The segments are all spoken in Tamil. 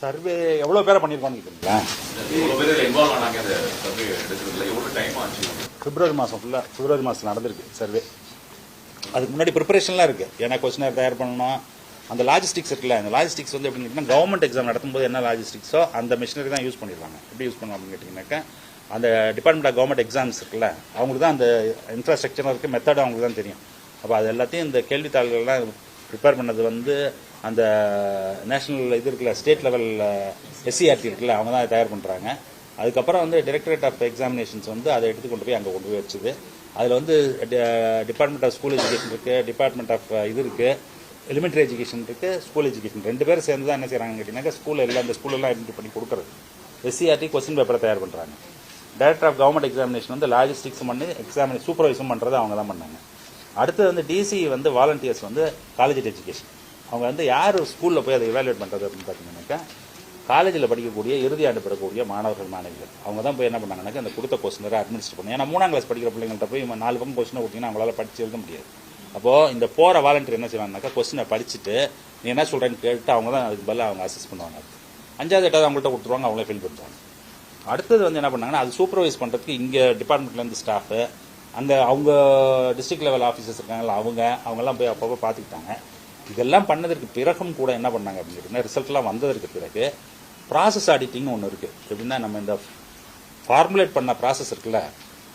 சர்வே எவ்வளவு எவ்வளோ பேரை பண்ணியிருக்கோன்னு கேட்குறீங்களா? பிப்ரவரி மாதம் ஃபுல்லாக பிப்ரவரி மாதம் நடந்திருக்கு சர்வே அதுக்கு முன்னாடி ப்ரிப்பரேஷன்லாம் இருக்குது ஏன்னா கொஸ்டினர் தயார் பண்ணணும். அந்த லாஜிஸ்டிக்ஸ் இருக்குல்ல அந்த லாஜிஸ்டிக்ஸ் வந்து எப்படின்னு கேட்டிங்கன்னா கவர்மெண்ட் எக்ஸாம் நடத்தும்போது என்ன லாஜிஸ்டிக்ஸோ அந்த மிஷினரி தான் யூஸ் பண்ணிடுவாங்க. எப்படி யூஸ் பண்ணுவோம் அப்படின்னு அந்த டிபார்ட்மெண்ட் ஆஃப் கவர்மெண்ட் எக்ஸாம்ஸ் இருக்குல்ல அவங்களுக்கு தான் அந்த இன்ஃப்ராஸ்ட்ரக்சர் இருக்குது மெத்தடு அவங்களுக்கு தான் தெரியும். அப்போ அது எல்லாத்தையும் இந்த கேள்வித்தாள்கள்லாம் ப்ரிப்பேர் பண்ணது வந்து அந்த நேஷனல் இது இருக்குல்ல ஸ்டேட் லெவல் எஸ்சிஆர்டி இருக்குல்ல அவங்க தான் அதை தயார் பண்ணுறாங்க அதுக்கப்புறம் வந்து டைரக்டரேட் ஆஃப் எக்ஸாமினேஷன்ஸ் வந்து அதை எடுத்து கொண்டு போய் அங்கே கொண்டு போய் வச்சுது. அதில் வந்து டிபார்ட்மெண்ட் ஆஃப் ஸ்கூல் எஜுகேஷன் இருக்குது டிபார்ட்மெண்ட் ஆஃப் இது இருக்குது எலிமெண்ட்ரி எஜுகேஷன் இருக்குது ஸ்கூல் எஜுகேஷன் ரெண்டு பேரும் சேர்ந்து தான் என்ன செய்கிறாங்க கேட்டிங்கன்னாக்கா ஸ்கூல் எல்லாம் இந்த ஸ்கூலெல்லாம் ஐடென்டி பண்ணி கொடுக்குறது. எஸ்சிஆர்டி கொஸ்டின் பேப்பரை தயார் பண்ணுறாங்க டைரக்டர் ஆஃப் கவர்மெண்ட் எக்ஸாமினேஷன் வந்து லாஜிஸ்டிக்ஸும் பண்ணி எக்ஸாமினே சூப்பர்வைஸும் பண்ணுறது அவங்க தான் பண்ணாங்க. அடுத்தது வந்து டிசி வந்து வாலண்டியர்ஸ் வந்து காலேஜ் எஜுகேஷன் அவங்க வந்து யார் ஸ்கூலில் போய் அதை இவாலுவேட் பண்ணுறது அப்படின்னு பார்த்தீங்கன்னாக்கா காலேஜில் படிக்கக்கூடிய இறுதி ஆண்டு பெறக்கூடிய மாணவர்கள் மாணவிகள். அவங்க தான் போய் என்ன பண்ணாங்கன்னாக்கா அந்த கொடுத்த கொஸ்டினரை அட்மினிஸ்டர் பண்ணணும். ஏன்னா மூணாம் கிளாஸ் படிக்கிற பிள்ளைங்கள்ட்ட போய் நாலு பக்கம் கொஸ்டினை கொடுத்தீங்கன்னா அவங்களால படிச்சு எழுத முடியாது. அப்போது இந்த போகிற வாலண்டியர் என்ன செய்வாங்கனாக்கா கொஸ்டினை படிச்சுட்டு நீ என்ன சொல்கிறேன்னு கேட்டு அவங்க தான் அதுக்கு பதிலாக அவங்க அசஸ் பண்ணுவாங்க. அஞ்சாவது எட்டாவது அவங்கள்ட்ட கொடுத்துருவாங்க அவங்களே ஃபில் பண்ணுவாங்க அடுத்தது வந்து என்ன பண்ணாங்கன்னா அது சூப்பர்வைஸ் பண்ணுறதுக்கு இங்கே டிபார்ட்மெண்ட்லேருந்து ஸ்டாஃபு அந்த அவங்க டிஸ்ட்ரிக்ட் லெவல் ஆஃபீஸர்ஸ் இருக்காங்கல்ல அவங்க அவங்கெல்லாம் போய் அப்பப்போ பார்த்துக்கிட்டாங்க. இதெல்லாம் பண்ணதற்கு பிறகும் கூட என்ன பண்ணாங்க அப்படின்னு கேட்டிங்கன்னா ரிசல்ட்லாம் வந்ததற்கு பிறகு ப்ராசஸ் ஆடிட்டிங்னு ஒன்று இருக்குது எப்படின்னா நம்ம இந்த ஃபார்முலேட் பண்ண ப்ராசஸ் இருக்குல்ல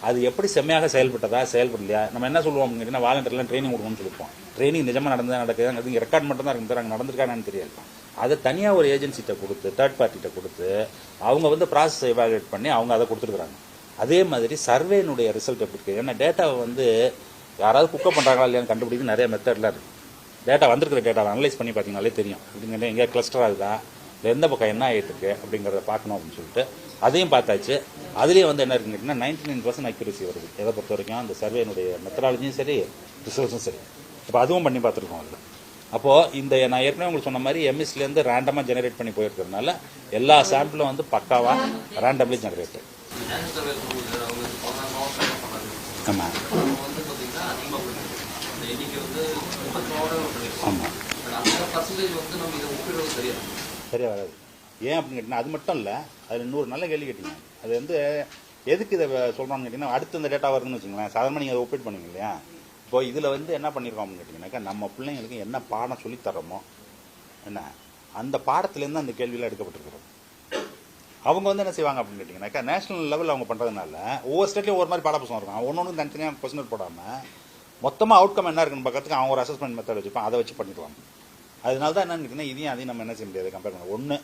அது எப்படி செம்மையாக செயல்பட்டதா செயல்படலையா நம்ம என்ன சொல்லுவோம் கேட்டிங்கன்னா வாலண்டியர்லாம் ட்ரைனிங் கொடுக்கணும்னு சொல்லிப்போம். ட்ரைனிங் நிஜமாக நடந்ததா நடக்குது அது ரெக்கார்ட் மட்டும் தான் இருக்குது அங்கே நடந்திருக்கானு தெரியாது. அதை தனியாக ஒரு ஏஜென்சிகிட்ட கொடுத்து தேர்ட் பார்ட்டிகிட்ட கொடுத்து அவங்க வந்து ப்ராசஸ் எவாலுவேட் பண்ணி அவங்க அதை கொடுத்துருக்குறாங்க. அதே மாதிரி சர்வேனுடைய ரிசல்ட் எப்படி இருக்கு? ஏன்னா டேட்டாவை வந்து யாராவது குக்கப் பண்ணுறாங்களா இல்லையான்னு கண்டுபிடிக்க நிறைய மெத்தட்லாம் இருக்குது டேட்டா வந்திருக்கிற டேட்டாவை அனலைஸ் பண்ணி பார்த்தீங்கனாலே தெரியும். அப்படிங்கிறது எங்கே கிளஸ்டர் ஆகுதா இல்லை எந்த பக்கம் என்ன ஆகிட்டு இருக்கு அப்படிங்கிறத பார்க்கணும் அப்படின்னு சொல்லிட்டு அதையும் பார்த்தாச்சு. அதுலேயும் வந்து என்ன இருக்குன்னு கேட்டிங்கன்னா நைன்டி நைன் பர்சன்ட் அக்யூரசி வருது. எதை பொறுத்த வரைக்கும்? அந்த சர்வேனுடைய மெத்தடாலஜியும் சரி ரிசல்ட்ஸும் சரி. இப்போ அதுவும் பண்ணி பார்த்துருக்கோம் அதில். அப்போது இந்த நான் ஏற்கனவே உங்களுக்கு சொன்ன மாதிரி எம்எஸ்லேருந்து ரேண்டமாக ஜெனரேட் பண்ணி போயிருக்கிறதுனால எல்லா சாம்பிளும் வந்து பக்காவாக ரேண்டம்லி ஜெனரேட் ஆமாம் ஆமாம் சரியா வராது. ஏன் அப்படின்னு கேட்டிங்கன்னா அது மட்டும் இல்லை அதில் இன்னொரு நல்ல கேள்வி கேட்டீங்க. அது வந்து எதுக்கு இதை சொல்கிறோம்னு கேட்டிங்கன்னா அடுத்து இந்த டேட்டா வருதுன்னு வச்சுங்களேன் சாதாரணமாக நீங்கள் அதை ஒப்பீட் பண்ணுங்க இல்லையா? இப்போ இதில் வந்து என்ன பண்ணியிருக்கோம் அப்படின்னு கேட்டிங்கன்னாக்கா நம்ம பிள்ளைங்களுக்கு என்ன பாடம் சொல்லித்தரோமோ என்ன? அந்த பாடத்துலேருந்து அந்த கேள்வியெல்லாம் எடுக்கப்பட்டிருக்கிறோம் அவங்க வந்து என்ன செய்வாங்க அப்படின்னு கேட்டிங்கன்னாக்கா நேஷனல் லெவலில் அவங்க பண்ணுறதுனால ஒவ்வொரு ஸ்டேட்லேயும் ஒவ்வொரு மாதிரி பாடப்பசம் இருக்கும். ஒன்று ஒன்று தனித்தனியாக கொஸ்டின் போடாமல் மொத்தமாக அவுட்கம் என்ன இருக்குன்னு பக்கத்துக்கு அவங்க ஒரு அசஸ்மெண்ட் மெத்தட் வச்சுப்பான் அதை வச்சு பண்ணிடுவாங்க அதனால தான் என்னன்னு கேட்டிங்கன்னா இதையும் அதையும் நம்ம என்ன செய்ய முடியாது கம்பேர் பண்ண ஒன்று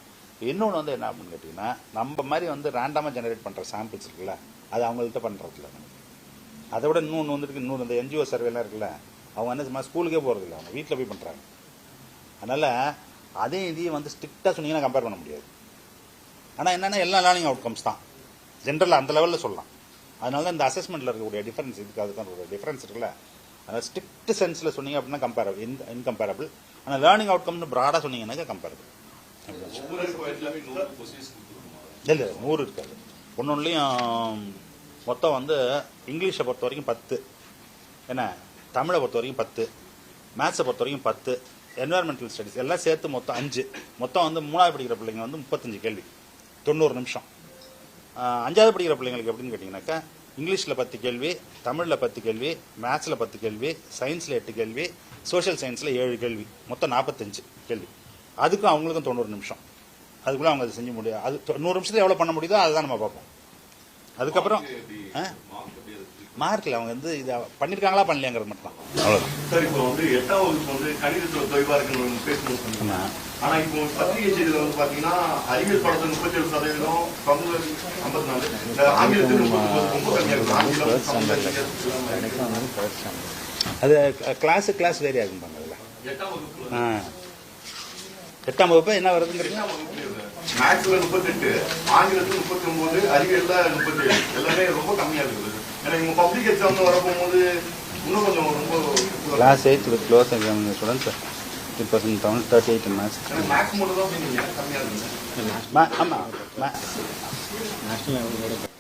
இன்னொன்று வந்து என்ன அப்படின்னு கேட்டிங்கன்னா நம்ம மாதிரி வந்து ரேண்டமாக ஜெனரேட் பண்ணுற சாம்பிள்ஸ் இருக்குல்ல அது அவங்கள்ட்ட பண்ணுறதில்ல அதை விட இன்னொன்று வந்துருக்கு இன்னொரு இந்த என்ஜிஓ சர்வேலாம் இருக்குல்ல அவங்க என்ன சும்மா ஸ்கூலுக்கே போகிறதில்ல அவங்க வீட்டில் போய் பண்ணுறாங்க அதனால் அதே இதையும் வந்து ஸ்ட்ரிக்டாக சொன்னீங்கன்னா கம்பேர் பண்ண முடியாது. ஆனால் என்னென்னா எல்லா லேர்னிங் அவுட்கம்ஸ் தான். ஜென்ரலாக அந்த லெவலில் சொல்லலாம். அதனால தான் இந்த அசஸ்மெண்ட்டில் இருக்கக்கூடிய டிஃபரன்ஸ் இதுக்கு அதுக்கு ஒரு டிஃபரன்ஸ் இருக்குல்ல? அதனால் ஸ்ட்ரிக்ட் சென்ஸில் சொன்னீங்க அப்படின்னா கம்பேரபிள் இன் இன்கம்பேரபிள் ஆனால் லேர்னிங் அவுட்கம்னு ப்ராடாக சொன்னீங்கன்னாக்கா கம்பேரபிள்? இல்லை நூறு இருக்காது. ஒன்று ஒன்றுலையும் மொத்தம் வந்து இங்கிலீஷை பொறுத்த வரைக்கும் பத்து. என்ன? தமிழை பொறுத்த வரைக்கும் பத்து. மேத்ஸை பொறுத்த வரைக்கும் பத்து. என்வாயர்மெண்டல் ஸ்டடீஸ் எல்லாம் சேர்த்து மொத்தம் அஞ்சு. மொத்தம் வந்து மூணாவது படிக்கிற பிள்ளைங்க வந்து முப்பத்தஞ்சு கேள்வி. தொண்ணூறு நிமிஷம். அஞ்சாவது படிக்கிற பிள்ளைங்களுக்கு எப்படின்னு கேட்டிங்கனாக்கா இங்கிலீஷில் பத்து கேள்வி தமிழில் பத்து கேள்வி மேத்ஸில் பத்து கேள்வி சயின்ஸில் எட்டு கேள்வி சோஷியல் சயின்ஸில் ஏழு கேள்வி. மொத்தம் நாற்பத்தஞ்சு கேள்வி. அதுக்கும் அவங்களுக்கும் தொண்ணூறு நிமிஷம். அதுக்குள்ளே அவங்க அதை செஞ்சு முடியும் அது தொ- நூறு நிமிஷத்தில் எவ்வளோ பண்ண முடியுதோ அதுதான் நம்ம பார்ப்போம். அதுக்கப்புறம் Mark எப்படி ஆ? mark எப்படி அதுக்கு? மார்க்கில் அவங்க வந்து இதை பண்ணியிருக்காங்களா பண்ணலையாங்கிறது மட்டும் தான் அவ்வளோதான் சார் இப்போ வந்து எட்டாம் வகுப்பு வந்து கணிதத்துல தொய்வா இருக்குன்னு பேசணும் சொன்னீங்க. ஆமாம் ஆனா இப்போ பத்திரிகை செய்தியில வந்து பாத்தீங்கன்னா அறிவியல் பாடத்துல முப்பத்தி ஏழு சதவீதம் சமூக ஐம்பத்தி நாலு ஆங்கிலத்தில் ரொம்ப கம்மியா இருக்கு ஆங்கிலம் அறிவியல் அது கிளாஸு கிளாஸ் வேரி எட்டாம் வகுப்பு ஆ. எட்டாம் வகுப்பு என்ன வருதுங்கிறீங்க? மேக்ஸ்ல முப்பத்தெட்டு ஆங்கிலத்துல முப்பத்தி ஒன்பது அறிவியல்ல முப்பத்தி ஏழு எல்லாமே ரொம்ப கம்மியா இருக்குது. ஏன்னா இவங்க பப்ளிக் எக்ஸாம் வரப்போகும்போது இன்னும் கொஞ்சம் ரொம்ப class eight with close exam students fifty percent Tamil thirty eight ஏன்னா மேக்ஸ் மட்டும் தான் ஆமாம்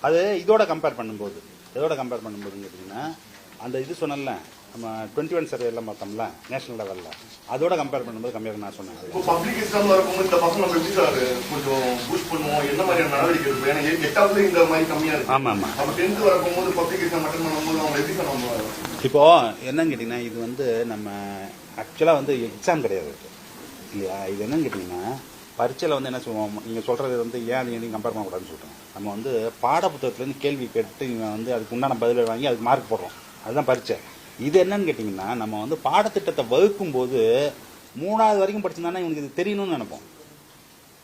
அது இதோட கம்பேர் பண்ணும்போது இதோட கம்பேர் பண்ணும்போதுன்னு கேட்டிங்கன்னா அந்த இது சொன்னல நம்ம டுவெண்ட்டி ஒன் சர்வே எல்லாம் பார்த்தோம்ல நேஷனல் லெவலில் அதோட கம்பேர் பண்ணும்போது கம்மியாக நான் சொன்னேன். இப்போ பப்ளிக் எக்ஸாம்ல இருக்கும்போது இந்த பசங்க நம்ம எப்படி சார் கொஞ்சம் பூஸ்ட் பண்ணுவோம் என்ன மாதிரியான நடவடிக்கை இருக்கும் ஏன்னா எட்டாவது இந்த மாதிரி கம்மியா இருக்கு. ஆமாம் ஆமாம் நம்ம டென்த் வரப்போகும்போது பப்ளிக் எக்ஸாம் அட்டன் பண்ணும்போது அவங்க எப்படி சார் நம்ம இப்போ என்னன்னு கேட்டிங்கன்னா இது வந்து நம்ம ஆக்சுவலாக வந்து எக்ஸாம் கிடையாது. இல்லையா? இது என்னன்னு கேட்டிங்கன்னா பரீட்சையில் வந்து என்ன சொல்லுவோம்? நீங்கள் சொல்கிறது வந்து ஏன் அது நீங்கள் கம்பேர் பண்ணக்கூடாதுன்னு சொல்கிறேன் நம்ம வந்து பாட புத்தகத்துலேருந்து கேள்வி கேட்டு இவன் வந்து அதுக்கு உண்டான பதிலை வாங்கி அதுக்கு மார்க் போடுறோம். அதுதான் பரீட்சை. இது என்னன்னு கேட்டிங்கன்னா நம்ம வந்து பாடத்திட்டத்தை வகுக்கும் போது மூணாவது வரைக்கும் படிச்சிருந்தானே இவனுக்கு இது தெரியணும்னு நினைப்போம்.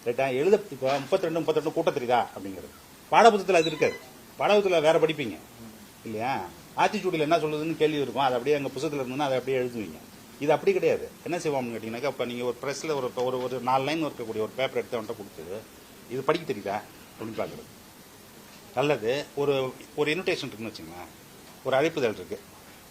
ரைட்டா எழுத இப்போ முப்பத்தி ரெண்டு முப்பத்தி ரெண்டு கூட்டம் தெரியுதா? அப்படிங்கிறது. பாடப்புத்தகத்தில் அது இருக்காது. பாடப்புத்தகத்தில் வேற படிப்பீங்க. இல்லையா? ஆத்திச்சூடியில் என்ன சொல்லுதுன்னு கேள்வி இருக்கும். அது அப்படியே எங்கள் புத்தகத்தில் இருந்ததுன்னா அதை அப்படியே எழுதுவீங்க. இது அப்படி கிடையாது. என்ன செய்வோம்னு கேட்டிங்கனாக்கா இப்போ நீங்கள் ஒரு ப்ரெஸ்ஸில் ஒரு ஒரு ஒரு நாலு லைன் இருக்கக்கூடிய ஒரு பேப்பர் எடுத்து அவன்கிட்ட கொடுத்து இது படிக்க தெரியுதா? அப்படின்னு பார்க்குறது. நல்லது. ஒரு ஒரு இன்விடேஷன் இருக்குன்னு வச்சுங்களேன். ஒரு அழைப்புதல் இருக்குது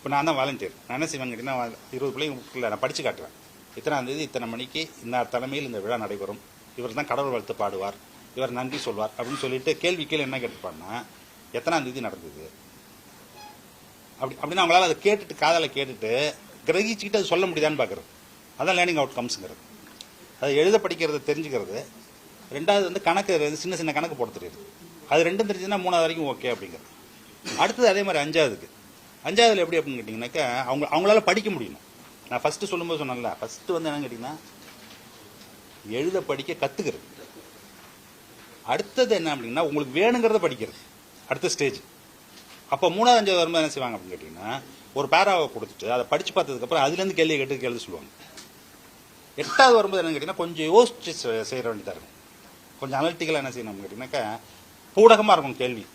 இப்போ நான் தான் வாலண்டியர் நான் என்ன செய்வேன் கேட்டிங்கன்னா இருபது பிள்ளைங்க நான் படித்து காட்டுவேன். இத்தனாம் தேதி இத்தனை மணிக்கு இந்த தலைமையில் இந்த விழா நடைபெறும். இவர் தான் கடவுள் வாழ்த்து பாடுவார். இவர் நன்றி சொல்வார் அப்படின்னு சொல்லிட்டு கேள்வி கேள்வி என்ன கேட்டுப்பான்னா எத்தனாம் தேதி நடந்தது? அப்படி அப்படின்னு அவங்களால அதை கேட்டுட்டு காதலை கேட்டுட்டு கிரகிச்சுக்கிட்டு அது சொல்ல முடியுதான்னு பார்க்குறது அதான் லேர்னிங் அவுட் கம்ஸுங்கிறது அதை எழுத படிக்கிறத தெரிஞ்சுக்கிறது. ரெண்டாவது வந்து கணக்கு சின்ன சின்ன கணக்கு போட தெரியுது. அது ரெண்டும் தெரிஞ்சுன்னா மூணாவது வரைக்கும் ஓகே அப்படிங்கிறது. அடுத்தது அதே மாதிரி அஞ்சாவதுக்கு. அஞ்சாவதுல எப்படி அப்படின்னு கேட்டிங்கனாக்கா அவங்க அவங்களால படிக்க முடியணும் நான் ஃபர்ஸ்ட் சொல்லும்போது சொன்னேன்ல ஃபர்ஸ்ட் வந்து என்னன்னு கேட்டிங்கன்னா எழுத படிக்க கத்துக்கிறது. அடுத்தது என்ன அப்படின்னா உங்களுக்கு வேணுங்கிறத படிக்கிறது. அடுத்த ஸ்டேஜ் அப்போ மூணாவது அஞ்சாவது வரும்போது என்ன செய்வாங்க அப்படின்னு கேட்டிங்கன்னா ஒரு பேராவை கொடுத்துட்டு அதை படிச்சு பார்த்ததுக்கப்புறம் அதுலேருந்து கேள்வி கேட்டு கேள்வி சொல்லுவாங்க. எட்டாவது வரும்போது என்னன்னு கேட்டிங்கன்னா கொஞ்சம் யோசிச்சு செ- செய்ய வேண்டியதாக இருக்கும். கொஞ்சம் அனலிட்டிக்கலாக என்ன செய்யணும் அப்படின்னு கேட்டிங்கனாக்கா பூடகமாக இருக்கும் கேள்வி.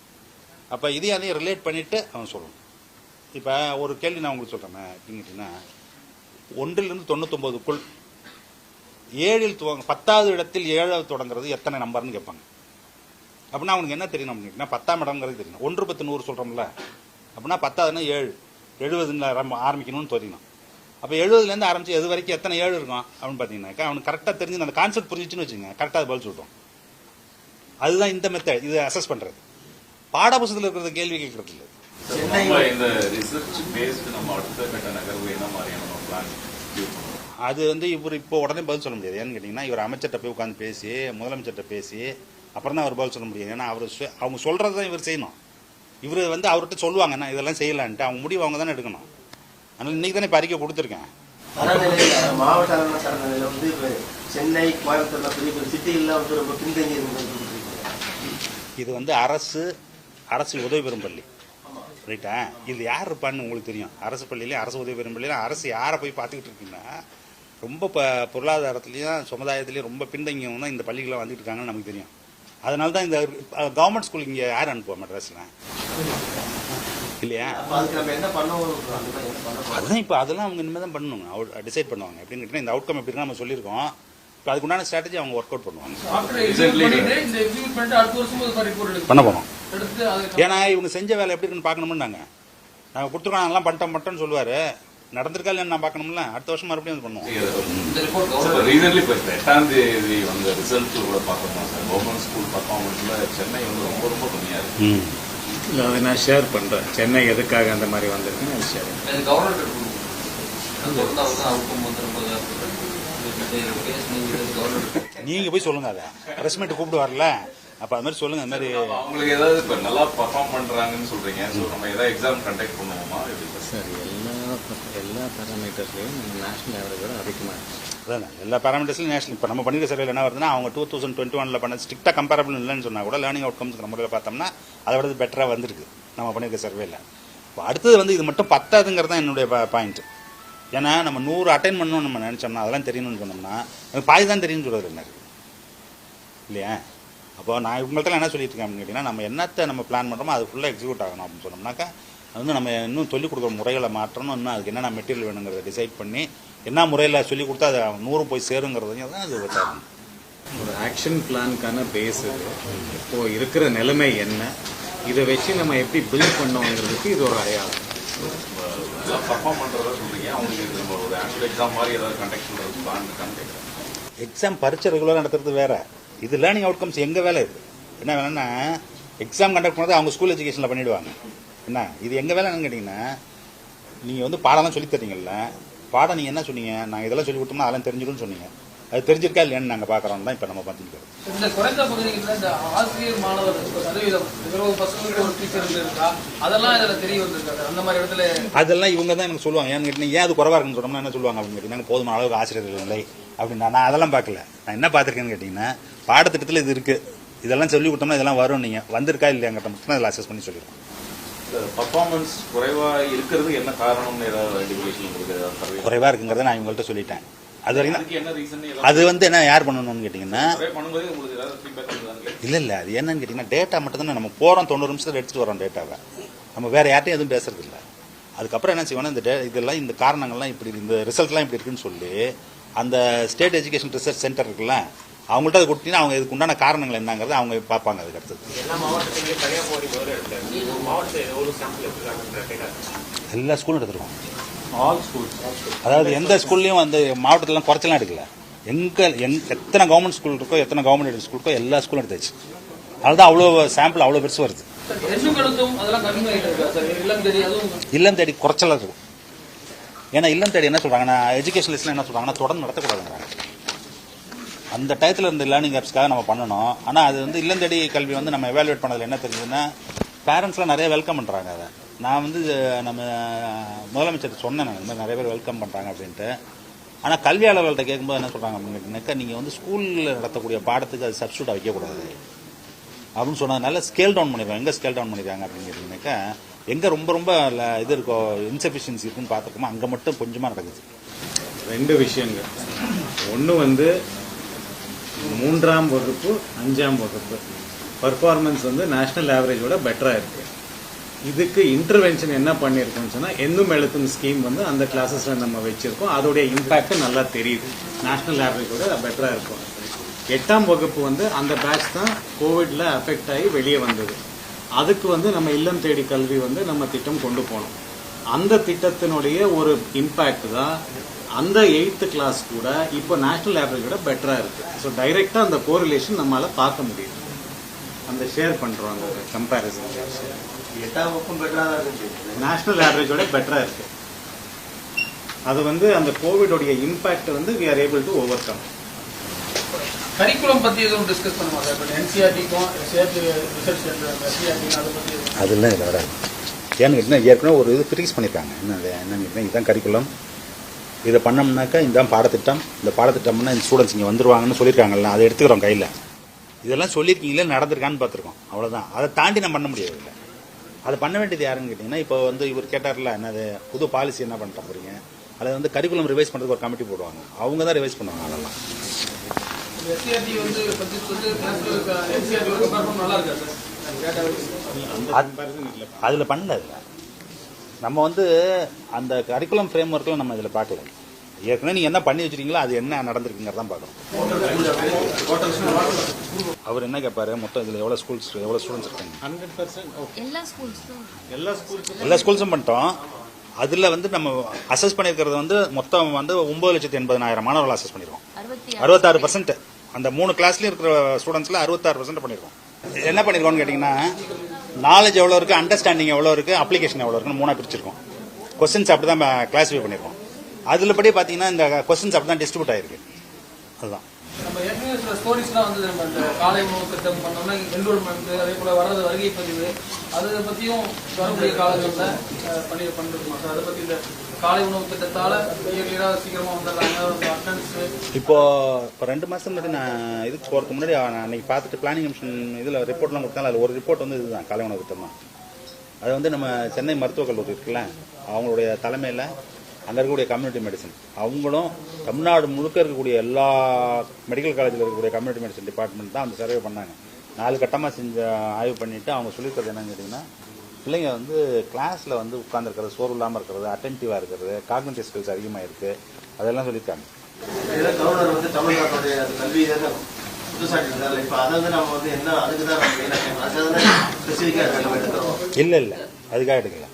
அப்போ இதையும் அதையும் ரிலேட் பண்ணிட்டு அவன் சொல்லணும் இப்போ ஒரு கேள்வி நான் உங்களுக்கு சொல்கிறேன் அப்படின்னு ஒன்றிலிருந்து தொண்ணூத்தொம்போதுக்குள் ஏழில் துவங்க பத்தாவது இடத்தில் ஏழாவது தொடங்குறது எத்தனை நம்பர்னு கேட்பாங்க. அப்படின்னா அவனுக்கு என்ன தெரியணும் அப்படின்னு கேட்டிங்கன்னா பத்தாம் இடம்ங்கிறது தெரியணும் ஒன்று பத்து நூறு சொல்கிறோம்ல அப்படின்னா பத்தாவதுன்னா ஏழு எழுபதுல ஆரம்பிக்கணும்னு தெரியணும் அப்போ எழுபதுலேருந்து ஆரம்பிச்சு எது வரைக்கும் எத்தனை ஏழு இருக்கும் அப்படின்னு பார்த்தீங்கன்னாக்கா அவனுக்கு கரெக்டாக தெரிஞ்சு அந்த கான்செப்ட் புரிஞ்சுச்சுன்னு வச்சுங்க கரெக்டாக அது பதில் சொல்லிட்டோம். அதுதான் இந்த மெத்தட் இது அசஸ் பண்ணுறது பாடப்புத்தகத்தில் இருக்கிற கேள்வி கேட்கறது இல்லை இந்த ரிசர்ச் பேஸ்டு நம்ம அடுத்த கட்ட நகர்வு என்ன மாதிரியான பிளான் அது வந்து இவர் இப்போ உடனே பதில் சொல்ல முடியாது. ஏன்னு கேட்டிங்கன்னா இவர் அமைச்சர்கிட்ட போய் உட்காந்து பேசி முதலமைச்சர்கிட்ட பேசி அப்புறம் தான் அவர் பதில் சொல்ல முடியும். ஏன்னா அவர் சொ- அவங்க சொல்றது தான் இவர் செய்யணும். இவர் வந்து அவர்கிட்ட சொல்லுவாங்க நான் இதெல்லாம் செய்யலான்ட்டு. அவங்க முடிவு அவங்க தானே எடுக்கணும். அதனால இன்னைக்கு தானே இப்போ அறிக்கை கொடுத்துருக்கேன். மாவட்ட அளவில் தரநிலையில வந்து இப்ப சென்னை கோயம்புத்தூர்ல பெரிய பெரிய சிட்டிகள்ல வந்து ரொம்ப பின்தங்கி இருக்கிறது இது வந்து அரசு அரசு உதவி பெறும் பள்ளி. ரைட்டா? இது யார் இருப்பான்னு உங்களுக்கு தெரியும். அரசு பள்ளியிலே அரசு உதவி பெறும் பள்ளியில அரசு யாரை போய் பார்த்துக்கிட்டு இருக்கீங்கன்னா ரொம்ப ப பொருளாதாரத்துலேயும் சமுதாயத்துலேயும் ரொம்ப பின்தங்கியவங்க தான் இந்த பள்ளிகளை வந்துட்டு இருக்காங்கன்னு நமக்கு தெரியும். அதனால தான் இந்த கவர்மெண்ட் ஸ்கூல் இங்கே யார் அனுப்புவா மெட்ராஸில்? இல்லையா? அதுதான் இப்போ அதெல்லாம் அவங்க இனிமேல் தான் பண்ணணுங்க டிசைட் பண்ணுவாங்க. எப்படின்னு கேட்டிங்கன்னா இந்த அவுட்கம் எப்படி நம்ம சொல்லியிருக்கோம். இப்போ அதுக்குண்டான ஸ்ட்ராட்டஜி அவங்க ஒர்க் அவுட் பண்ணுவாங்க பண்ண அது ஏன்னா இவங்க செஞ்ச வேலை எப்படி இருக்குன்னு பார்க்கணும்னாங்க. நாங்கள் கொடுத்துருக்கோம் எல்லாம் பண்ணிட்டோம் பண்ணிட்டோம்னு சொல்லுவார். நடந்திருக்கா இல்லைன்னு நான் பார்க்கணும்ல? அடுத்த வருஷம் மறுபடியும் அது பண்ணுவோம். ரீசன்ட்லி இப்போ எட்டாம் தேதி வந்த ரிசல்ட் கூட பார்த்தோம்னா சார் கவர்மெண்ட் ஸ்கூல் பர்ஃபார்மன்ஸ்ல சென்னை வந்து ரொம்ப ரொம்ப கம்மியா இருக்கு. இல்லை அதை நான் ஷேர் பண்ணுறேன் சென்னை எதுக்காக அந்த மாதிரி வந்திருக்குன்னு ஷேர் அது கேஸ் நீங்கள் போய் சொல்லுங்க அதை. ப்ரெஸ் மீட் கூப்பிட்டு வரல. அப்போ அது மாதிரி சொல்லுங்க அது மாதிரி அவங்களுக்கு ஏதாவது இப்போ நல்லா பர்ஃபார்ம் பண்றாங்கன்னு சொல்றீங்க. ஸோ நம்ம ஏதாவது எக்ஸாம் கண்டக்ட் பண்ணுவோமா? சார் எல்லா எல்லா பேராமீட்டர்ஸ்லையும் நம்ம நேஷனல் ஆவரேஜோட அதிகமாக அதான் எல்லா பேராமீட்டர்ஸ்லையும் நேஷனல் இப்போ நம்ம பண்ணிக்கிற சர்வேல என்ன வருதுன்னா அவங்க டூ தௌசண்ட் டுவெண்ட்டி ஒனில் பண்ண ஸ்ட்ரிக்டாக கம்பேரபிள் இல்லைன்னு சொன்னால் கூட லேர்னிங் அவுட்கம்ஸ் முறையில் பார்த்தோம்னா அதை விட பெட்டராக வந்திருக்கு நம்ம பண்ணியிருக்க சர்வேல இப்போ அடுத்தது வந்து இது மட்டும் பத்தாதுங்கிறது தான் என்னுடைய பாயிண்ட் ஏன்னா நம்ம நூறு அட்டைன் பண்ணணும்னு நம்ம நினச்சோம்னா அதெல்லாம் தெரியணும்னு சொன்னோம்னா எனக்கு பாதி தான் தெரியும்னு சொல்கிறது என்ன இருக்கு? இல்லையா? அப்போ நான் இவங்கள்ட்ட என்ன சொல்லிட்டு இருக்கேன் அப்படின்னு கேட்டிங்கன்னா நம்ம என்னத்தை நம்ம பிளான் பண்ணுறோமோ அது ஃபுல்லாக எக்ஸிக்யூட் ஆகணும் அப்படின்னு சொன்னோம்னாக்கா அது வந்து நம்ம இன்னும் சொல்லிக் கொடுக்குற முறைகளை மாற்றணும் இன்னும் அதுக்கு என்னென்ன மெட்டீரியல் வேணுங்கிறத டிசைட் பண்ணி என்ன முறையில் சொல்லிக் கொடுத்தா அது நூறும் போய் சேருங்கிறதையும் தான் அது விசாரணை ஒரு ஆக்ஷன் பிளானுக்கான பேஸ் இது. இப்போ இருக்கிற நிலைமை என்ன? இதை வச்சு நம்ம எப்படி பில்ட் பண்ணோங்கிறதுக்கு இது ஒரு அடையாளம். நல்லா பர்ஃபார்ம் அவங்களுக்கு நம்ம ஒரு ஆனுவல் எக்ஸாம் மாதிரி ஏதாவது கண்டக்ட் பண்றது பிளான் எக்ஸாம் பரீட்சை ரெகுலராக நடத்துறது வேற. இது லேர்னிங் அவுட்கம்ஸ் எங்கள் வேலை இது? என்ன வேலைன்னா எக்ஸாம் கண்டக்ட் பண்ணது அவங்க ஸ்கூல் எஜுகேஷனில் பண்ணிடுவாங்க. என்ன? இது எங்கள் வேலை என்னன்னு கேட்டிங்கன்னா நீங்கள் வந்து பாடம்லாம் சொல்லித் தரீங்கல்ல பாடம் நீங்கள் என்ன சொன்னீங்க? நாங்கள் இதெல்லாம் சொல்லி கொடுத்தோம்னா அதெல்லாம் தெரிஞ்சிடும்னு சொன்னீங்க. அது தெரிஞ்சிருக்கா இல்லையான்னு நாங்கள் பார்க்குறோம் தான் இப்போ நம்ம பார்த்துக்கிறோம் இந்த குறைந்த பகுதிகளில் இந்த ஆசிரியர் மாணவர் சதவீதம் இவ்வளவு பசங்களுக்கு ஒரு டீச்சர் இருக்கா அதெல்லாம் இதுல தெரிய வந்திருக்காரு அந்த மாதிரி இடத்துல அதெல்லாம் இவங்க தான் எனக்கு சொல்லுவாங்க. ஏன்னு கேட்டீங்க ஏன் அது குறவா இருக்குன்னு சொன்னோம்னா என்ன சொல்லுவாங்க அப்படின்னு கேட்டீங்கன்னா போதுமான அளவுக்கு ஆசிரியர்கள் இல்லை. அப்படின்னா நான் அதெல்லாம் பார்க்கல. நான் என்ன பார்த்துருக்கேன்னு கேட்டிங்கன்னா பாடத்திட்டத்தில் இது இருக்கு. இதெல்லாம் சொல்லி கொடுத்தோம்னா இதெல்லாம் வரும். நீங்கள் வந்திருக்கா இல்லையாங்கிட்ட மட்டும் இதில் அசஸ் பண்ணி சொல்லிடுவோம். பர்ஃபார்மன்ஸ் குறைவா இருக்கிறது என்ன காரணம்னு ஏதாவது? குறைவாக இருக்குங்கிறத நான் இவங்கள்ட்ட சொல்லிட்டேன். அது வரைக்கும் அது வந்து என்ன யார் பண்ணணும்னு கேட்டிங்கன்னா இல்லை இல்லை. அது என்னன்னு கேட்டிங்கன்னா டேட்டா மட்டும் தானே. நம்ம போகிறோம் தொண்ணூறு நிமிஷத்தில் எடுத்துகிட்டு வரோம் டேட்டாவை நம்ம வேறு யார்ட்டையும் எதுவும் பேசுறது இல்லை அதுக்கப்புறம் என்ன செய்வோம்னா இந்த டே இதெல்லாம் இந்த காரணங்கள்லாம் இப்படி இந்த ரிசல்ட்லாம் இப்படி இருக்குன்னு சொல்லி அந்த ஸ்டேட் எஜுகேஷன் ரிசர்ச் சென்டர் இருக்குல்ல அவங்கள்ட்ட அதை கொடுத்தீங்கன்னா அவங்க இதுக்கு உண்டான காரணங்கள் என்னங்கிறத அவங்க பார்ப்பாங்க அதுக்கு அடுத்தது. எல்லா ஸ்கூலும் எடுத்துருவோம். ஆல் ஸ்கூல்ஸ் அதாவது எந்த ஸ்கூல்லையும் வந்து மாவட்டத்திலாம் குறைச்சலாம் எடுக்கல. எங்க எங் எத்தனை கவர்மெண்ட் ஸ்கூல் இருக்கோ எத்தனை கவர்மெண்ட் ஸ்கூல் இருக்கோ எல்லா ஸ்கூலும் எடுத்தாச்சு. அதுதான் அவ்வளோ சாம்பிள் அவ்வளோ பெருசு வருது. இல்லம் தேடி குறைச்சலாக இருக்கும். ஏன்னா இல்லம் தேடி என்ன சொல்றாங்கன்னா எஜுகேஷனிஸ்ட்லாம் என்ன சொல்றாங்கன்னா தொடர்ந்து நடத்தக்கூடாதுங்கிறாங்க. அந்த டயத்தில் இருந்த லேர்னிங் ஆப்ஸ்க்காக நம்ம பண்ணணும். ஆனால் அது வந்து இல்லம் தேடி கல்வி வந்து நம்ம எவாலுவேட் பண்ணதில் என்ன தெரிஞ்சதுன்னா பேரண்ட்ஸ்லாம் நிறைய வெல்கம் பண்ணுறாங்க அதை. நான் வந்து நம்ம முதலமைச்சர் சொன்னேன் நான் இந்த மாதிரி நிறைய பேர் வெல்கம் பண்ணுறாங்க அப்படின்ட்டு. ஆனால் கல்வியாளர்கள்ட்ட கேட்கும்போது என்ன சொல்கிறாங்க அப்படின்னாக்கா நீங்கள் வந்து ஸ்கூலில் நடத்தக்கூடிய பாடத்துக்கு அது சப்ஸ்டியூட்டாக வைக்கக்கூடாது. அப்படின்னு சொன்னதுனால ஸ்கேல் டவுன் பண்ணிடுவாங்க எங்கே ஸ்கேல் டவுன் பண்ணிடுறாங்க அப்படின்னு கேட்டிங்கனாக்கா எங்கே ரொம்ப ரொம்ப ல- இது இருக்கோ இன்சஃபிஷியன்சி இருக்குன்னு பார்த்துருக்கோமோ அங்கே மட்டும் கொஞ்சமாக நடக்குது. ரெண்டு விஷயங்கள். ஒன்று வந்து மூன்றாம் வகுப்பு அஞ்சாம் வகுப்பு. பர்ஃபார்மன்ஸ் வந்து நேஷனல் ஆவரேஜோட பெட்டராக இருக்கு. இதுக்கு இன்டர்வென்ஷன் என்ன பண்ணியிருக்கோம்னு சொன்னால் எண்ணும் எழுத்தும் ஸ்கீம் வந்து அந்த கிளாஸஸில் நம்ம வச்சுருக்கோம். அதோடைய இம்பேக்ட் நல்லா தெரியுது. நேஷனல் ஆவரேஜோட பெட்டராக இருக்கும். எட்டாம் வகுப்பு வந்து அந்த பேட்ச் தான் கோவிட்ல அஃபெக்ட் ஆகி வெளியே வந்தது. அதுக்கு வந்து நம்ம இல்லம் தேடி கல்வி வந்து நம்ம திட்டம் கொண்டு போனோம். அந்த திட்டத்தினுடைய ஒரு இம்பாக்ட் தான் அந்த எயித்து கிளாஸ் கூட இப்போ நேஷனல் ஆவரேஜோட பெட்டராக இருக்கு. ஸோ டைரெக்டாக அந்த கோரிலேஷன் நம்மளால பார்க்க முடியுது. அந்த ஷேர் பண்ணுறோம் அந்த கம்பேரிசன் எட்டாம் வகுப்பும் பெட்டராக இருந்துச்சு நேஷனல் ஆவரேஜோட பெட்டராக இருக்கு. அது வந்து அந்த கோவிடோடைய இம்பாக்ட் வந்து we are able to overcome curriculum பத்தி எதுவும் டிஸ்கஸ் பண்ணுமா சார் இப்போ என்சிஆர்டிக்கும் சேர்த்து ரிசர்ச் சென்டர் அதை பற்றி அதெல்லாம் இதில் வராது ஏன்னு கேட்டிங்கன்னா ஏற்கனவே ஒரு இது ஃபிக்ஸ் பண்ணியிருக்காங்க என்ன என்னன்னு கேட்டிங்கன்னா இதுதான் கரிக்குலம் இதை பண்ணோம்னாக்கா இதுதான் பாடத்திட்டம். இந்த பாடத்திட்டம்னா இந்த ஸ்டூடெண்ட்ஸ் இங்கே வந்துருவாங்கன்னு சொல்லியிருக்காங்கல்ல அதை எடுத்துக்கிறோம் கையில். இதெல்லாம் சொல்லியிருக்கீங்களே நடந்திருக்கான்னு பார்த்துருக்கோம். அவ்வளோதான் அதை தாண்டி நான் பண்ண முடியாது இல்லை. அதை பண்ண வேண்டியது யாருன்னு கேட்டிங்கன்னா இப்போ வந்து இவர் கேட்டார்ல என்னது புது பாலிசி என்ன பண்ணிட்ட போகிறீங்க அதை வந்து கரிக்குலம் ரிவைஸ் பண்ணுறதுக்கு ஒரு கமிட்டி போடுவாங்க. அவங்க தான் ரிவைஸ் பண்ணுவாங்க அதெல்லாம். எஸ்சிஆர்டி வந்து வந்து நல்லா இருக்கா சார் அதில் பண்ணல அதில் நம்ம வந்து அந்த கரிக்குலம் ஃப்ரேம் ஒர்க்கில் நம்ம இதில் பார்க்கல. ஏற்கனவே நீங்கள் என்ன பண்ணி வச்சிருக்கீங்களோ அது என்ன நடந்திருக்குங்கிறதான் பார்க்கணும் அவர் என்ன கேட்பாரு மொத்தம் இதில் எவ்வளோ ஸ்கூல்ஸ் எவ்வளோ ஸ்டூடெண்ட்ஸ் இருக்காங்க? எல்லா ஸ்கூல்ஸும் எல்லா ஸ்கூல்ஸும் பண்ணிட்டோம். அதில் வந்து நம்ம அசஸ் பண்ணியிருக்கிறது வந்து மொத்தம் வந்து ஒம்பது லட்சத்தி எண்பதனாயிரம் மாணவர்கள் அசஸ் பண்ணியிருக்கோம் அறுபத்தி அறுபத்தாறு பர்சன்ட் அந்த மூணு கிளாஸ்லயும் இருக்கிற ஸ்டூடெண்ட்ஸ்ல அறுபத்தாறு பர்சன்ட் பண்ணிருக்கோம். என்ன பண்ணிருக்கோம்னு கேட்டீங்கன்னா நாலேஜ் எவ்வளோ இருக்கு அண்டர்ஸ்டாண்டிங் எவ்வளோ இருக்கு அப்ளிகேஷன் எவ்வளோ இருக்குன்னு மூணா பிரிச்சிருக்கோம். கொஸ்டின்ஸ் அப்படி தான் கிளாஸிஃபை பண்ணிருக்கோம். அதுல படி பார்த்தீங்கன்னா இந்த கொஸ்டின்ஸ் அப்படி தான் டிஸ்ட்ரிபியூட் ஆயிருக்கு. அதுதான். சில ஸ்டோரிஸ்லாம் வந்து நம்ம இந்த காலை உணவு திட்டம் பண்ணோம்னா என்ரோல்மெண்ட் அதே போல் வர்றது வருகை பதிவு அதை பற்றியும் வரக்கூடிய காலங்களில் பண்ணி பண்ணிருக்கோம். சார் அதை பற்றி இந்த காலை உணவு திட்டத்தால் கிளியரா சீக்கிரமாக வந்துடுறாங்க அட்டன்ஸ் இப்போ இப்போ ரெண்டு மாதம் முன்னாடி நான் இதுக்கு போகிறதுக்கு முன்னாடி நான் அன்னைக்கு பார்த்துட்டு பிளானிங் கமிஷன் இதில் ரிப்போர்ட்லாம் கொடுத்தாலும் அதில் ஒரு ரிப்போர்ட் வந்து இதுதான் காலை உணவு திட்டம் தான் அது வந்து நம்ம சென்னை மருத்துவக் கல்லூரி இருக்குல்ல அவங்களுடைய தலைமையில் அங்கே இருக்கக்கூடிய கம்யூனிட்டி மெடிசன் அவங்களும் தமிழ்நாடு முழுக்க இருக்கக்கூடிய எல்லா மெடிக்கல் காலேஜில் இருக்கக்கூடிய கம்யூனிட்டி மெடிசன் டிபார்ட்மெண்ட் தான் அந்த சர்வே பண்ணாங்க. நாலு கட்டமாக செஞ்ச ஆய்வு பண்ணிட்டு அவங்க சொல்லியிருக்கிறது என்னன்னு கேட்டிங்கன்னா பிள்ளைங்க வந்து கிளாஸில் வந்து உட்காந்துருக்கிறது சோறு இல்லாமல் இருக்கிறது அட்டென்டிவாக இருக்கிறது காக்னிட்டிவ் ஸ்கில்ஸ் அதிகமாக இருக்குது அதெல்லாம் சொல்லியிருக்காங்க கவர்னர் வந்து தமிழ்நாட்டுடைய கல்வி இல்லை இல்லை. அதுக்காக எடுக்கல.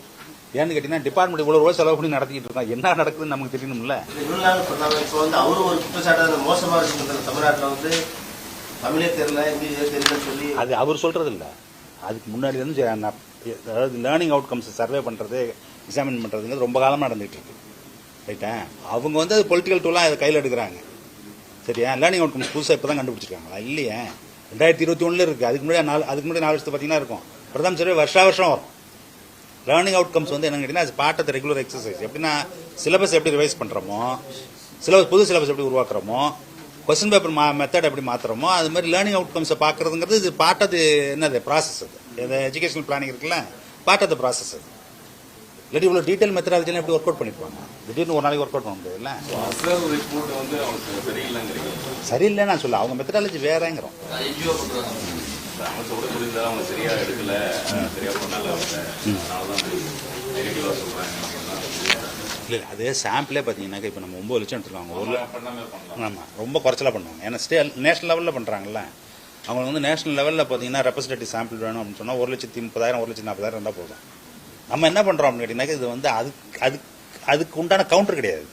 ஏன்னு கேட்டிங்கன்னா டிபார்ட்மெண்ட் இவ்வளோ ரூபா செலவு பண்ணி நடத்திக்கிட்டு இருக்கோம் என்ன நடக்குதுன்னு நமக்கு தெரியணும்ல. இப்போ வந்து அவரும் ஒரு குற்றச்சாட்டு மோசமா இருக்குன்றது தமிழ்நாட்டில் வந்து தமிழே தெரியல இங்கிலீஷே தெரியலன்னு சொல்லி அது அவர் சொல்றது இல்ல அதுக்கு முன்னாடி இருந்து அதாவது லேர்னிங் அவுட்கம்ஸ் சர்வே பண்ணுறது எக்ஸாமின் பண்ணுறதுங்கிறது ரொம்ப காலமாக நடந்துகிட்டு இருக்கு. ரைட்டா அவங்க வந்து அது பொலிட்டிக்கல் டூலாக அதை கையில் எடுக்கிறாங்க. சரியா? லேர்னிங் அவுட்கம்ஸ் புதுசாக இப்போ தான் கண்டுபிடிச்சிருக்காங்களா? இல்லையே. ரெண்டாயிரத்தி இருபத்தி ஒன்றில் இருக்குது அதுக்கு முன்னாடி நாலு அதுக்கு முன்னாடி நாலு வருஷத்து பார்த்தீங்கன்னா இருக்கும். பிரதம சர்வே வருஷா வருஷம் வரும். லேர்னிங் அவுட்கம்ஸ் வந்து என்னன்னு கேட்டிங்கன்னா ஆஃப் ரெகுலர் எக்ஸசைஸ் எப்படின்னா சிலபஸ் எப்படி ரிவைஸ் பண்ணுறோமோ சிலபஸ் புது சிலபஸ் எப்படி உருவாக்குறோமோ கொஸ்டின் பேப்பர் மா மெத்தட் எப்படி மாற்றுறோமோ அது மாதிரி லேர்னிங் அவுட்கம்ஸை பார்க்குறதுங்கிறது இது பார்ட் ஆஃப் என்னது ப்ராசஸ் அது. இந்த எஜுகேஷனல் பிளானிங் இருக்குல்ல பார்ட் ஆஃப் த ப்ராசஸ் அது. இல்லாட்டி இவ்வளோ டீட்டெயில் மெத்தடாலஜிலாம் எப்படி ஒர்க் அவுட் பண்ணிருப்பாங்க? திடீர்னு ஒரு நாளைக்கு ஒர்க் அவுட் பண்ண முடியாதுல்ல? சரியில்லை நான் சொல்ல அவங்க மெத்தடாலஜி வேறங்கிறோம். அமைச்சோட புரிந்தாலும் அவங்க சரியா எடுக்கல சரியா பண்ணல அவங்க இல்லை அதே சாம்பிளே பார்த்தீங்கன்னாக்கா இப்போ நம்ம ஒம்பது லட்சம் எடுத்துருக்காங்க. ஒரு ஆமாம் ரொம்ப குறைச்சலாக பண்ணுவாங்க ஏன்னா ஸ்டே நேஷனல் லெவலில் பண்ணுறாங்கல்ல அவங்க வந்து நேஷனல் லெவலில் பார்த்தீங்கன்னா ரெப்ரஸன்டேட்டிவ் சாம்பிள் வேணும் அப்படின்னு சொன்னால் ஒரு லட்சத்தி முப்பதாயிரம் ஒரு லட்சத்தி நாற்பதாயிரம் இருந்தால் போதும். நம்ம என்ன பண்ணுறோம் அப்படின்னு கேட்டிங்கன்னாக்கா இது வந்து அதுக்கு அதுக்கு அதுக்கு உண்டான கவுண்டர் கிடையாது.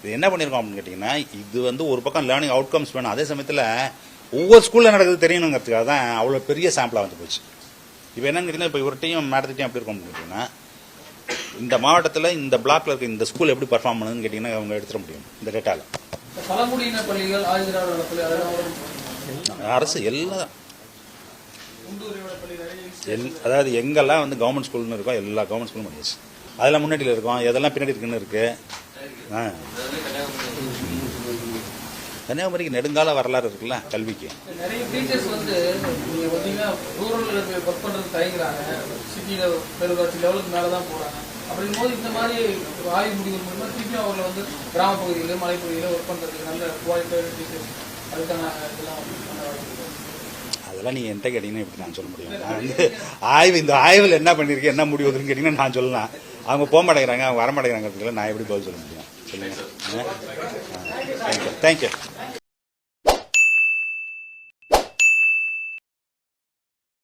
இது என்ன பண்ணியிருக்கோம் அப்படின்னு கேட்டிங்கன்னா இது வந்து ஒரு பக்கம் லேர்னிங் அவுட்கம்ஸ் வேணும். அதே சமயத்தில் ஒவ்வொரு ஸ்கூலில் நடக்குது தெரியணுங்கிறதுக்காக தான் அவ்வளோ பெரிய சாம்பிளாக வந்து போச்சு. இப்போ என்னன்னு கேட்டிங்கன்னா இப்போ இவர்கிட்டையும் மேடத்திட்டையும் எப்படி இருக்கும் கேட்டிங்கன்னா இந்த மாவட்டத்தில் இந்த பிளாக்ல இருக்க இந்த ஸ்கூல் எப்படி பர்ஃபார்ம் பண்ணுதுன்னு கேட்டிங்கன்னா அவங்க எடுத்துட முடியும் இந்த டேட்டாவில் அரசு எல்லா குண்டூரியோட பள்ளி நிறைய எல் அதாவது எங்கெல்லாம் வந்து கவர்மெண்ட் ஸ்கூல்னு இருக்கோ எல்லா கவர்மெண்ட் ஸ்கூலும் பண்ணியாச்சு அதெல்லாம் முன்னாடியில் இருக்கும் எதெல்லாம் பின்னாடி இருக்குன்னு இருக்கு? ஆ. கன்னியாகுமரிக்கு நெடுங்கால வரலாறு இருக்குல்ல கல்விக்கு. நிறைய டீச்சர்ஸ் வந்து நீங்க பாத்தீங்கன்னா ரூரல்ல ஒர்க் பண்றது தயங்குறாங்க. சிட்டியில பேரூராட்சி லெவலுக்கு மேல தான் அப்படிங்கும் போது இந்த மாதிரி ஆய்வு முடிவுகள் மூலமா திருப்பி அவங்களை வந்து கிராம பகுதிகளில் மலைப்பகுதியில் ஒர்க் பண்றதுக்கு நல்ல குவாலிஃபைடு டீச்சர்ஸ் அதுக்கான இதெல்லாம் பண்ண வாய்ப்பு இருக்கு. அதெல்லாம் நீங்கள் என்கிட்ட கேட்டீங்கன்னா எப்படி நான் சொல்ல முடியும். நான் வந்து ஆய்வு இந்த ஆய்வில் என்ன பண்ணியிருக்கேன் என்ன முடிவு வருதுன்னு கேட்டிங்கன்னா நான் சொல்லலாம். அவங்க போக மாட்டேங்கிறாங்க அவங்க வர மாட்டேங்கிறாங்கிறதுக்குள்ள நான் எப்படி பதில் சொல்ல முடியும்? சொல்லுங்கள் தேங்க்யூ தேங்க்யூ